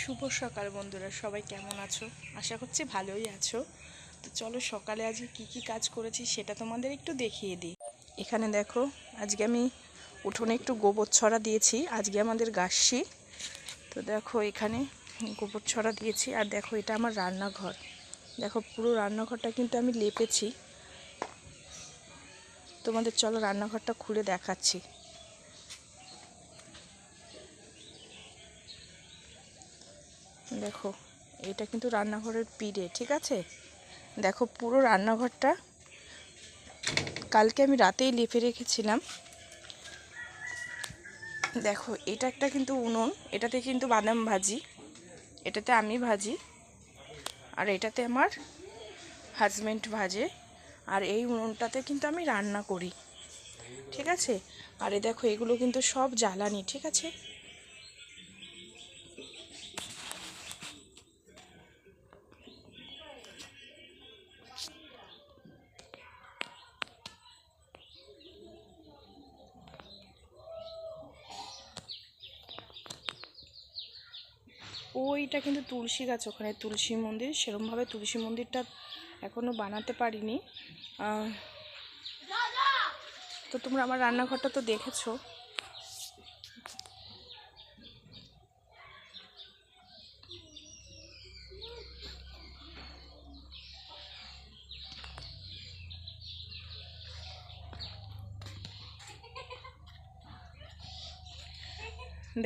শুভ সকাল বন্ধুরা, সবাই কেমন আছো? আশা করছি ভালোই আছো। তো চলো সকালে আজকে কি কি কাজ করেছি সেটা তোমাদের একটু দেখিয়ে দিই। এখানে দেখো, আজকে আমি উঠোনে একটু গোবর ছড়া দিয়েছি, আজকে আমাদের গাছছি তো দেখো, এখানে গোবর ছড়া দিয়েছি, আর দেখো, এটা আমার রান্নাঘর। দেখো, পুরো রান্নাঘরটা কিন্তু আমি লেপেছি। তোমাদের চলো রান্নাঘরটা খুলে দেখাচ্ছি। দেখো, এটা কিন্তু রান্নাঘরের পিড়ে ঠিক আছে? দেখো পুরো রান্নাঘরটা কালকে আমি রাতেই লেপে রেখেছিলাম। দেখো, এটা একটা কিন্তু উনুন, এটাতে কিন্তু বাদাম ভাজি, এটাতে আমি ভাজি, আর এটাতে আমার হাজব্যান্ড ভাজে, আর এই উনুনটাতে কিন্তু আমি রান্না করি, ঠিক আছে? আর এ দেখো, এগুলো কিন্তু সব জ্বালানি, ঠিক আছে? ওইটা কিন্তু তুলসী গাছ ওখানে, তুলসী মন্দির। সেরমভাবে তুলসী মন্দিরটা এখনও বানাতে পারিনি। তো তোমরা আমার রান্নাঘরটা তো দেখেছ।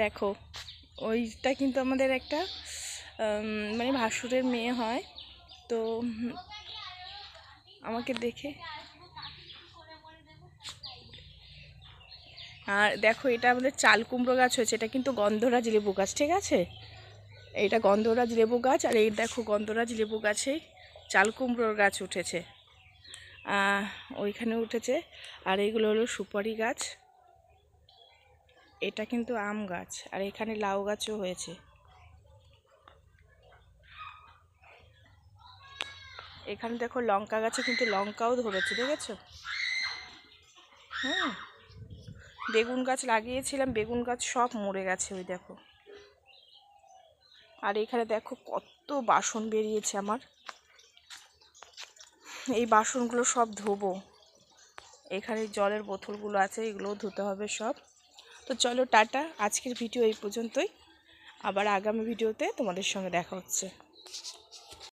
দেখো ওইটা কিন্তু আমাদের একটা মানে ভাসুরের মেয়ে হয়। তো আমাকে দেখে। আর দেখো, এটা আমাদের চাল কুমড়ো গাছ হয়েছে, এটা কিন্তু গন্ধরাজ লেবু গাছ, ঠিক আছে? এটা গন্ধরাজ লেবু গাছ, আর এই দেখো, গন্ধরাজ লেবু গাছে চাল কুমড়োর গাছ উঠেছে। ওইখানে উঠেছে, আর এইগুলো হলো সুপারি গাছ। এটা কিন্তু আম গাছ, আর এখানে লাউ গাছও হয়েছে। এখানে দেখো লঙ্কা গাছে কিন্তু লঙ্কাও ধরেছে, দেখেছ? হুম। বেগুন গাছ লাগিয়েছিলাম, বেগুন গাছ সব মরে গেছে, ওই দেখো। আর এখানে দেখো কত বাসন বেরিয়েছে আমার। এই বাসনগুলো সব ধোবো। এখানে জলের বোতলগুলো আছে, এগুলোও ধুতে হবে সব। তো চলো টাটা আজকের ভিডিও এই পর্যন্তই। আবার আগামী ভিডিওতে তোমাদের সঙ্গে দেখা হচ্ছে।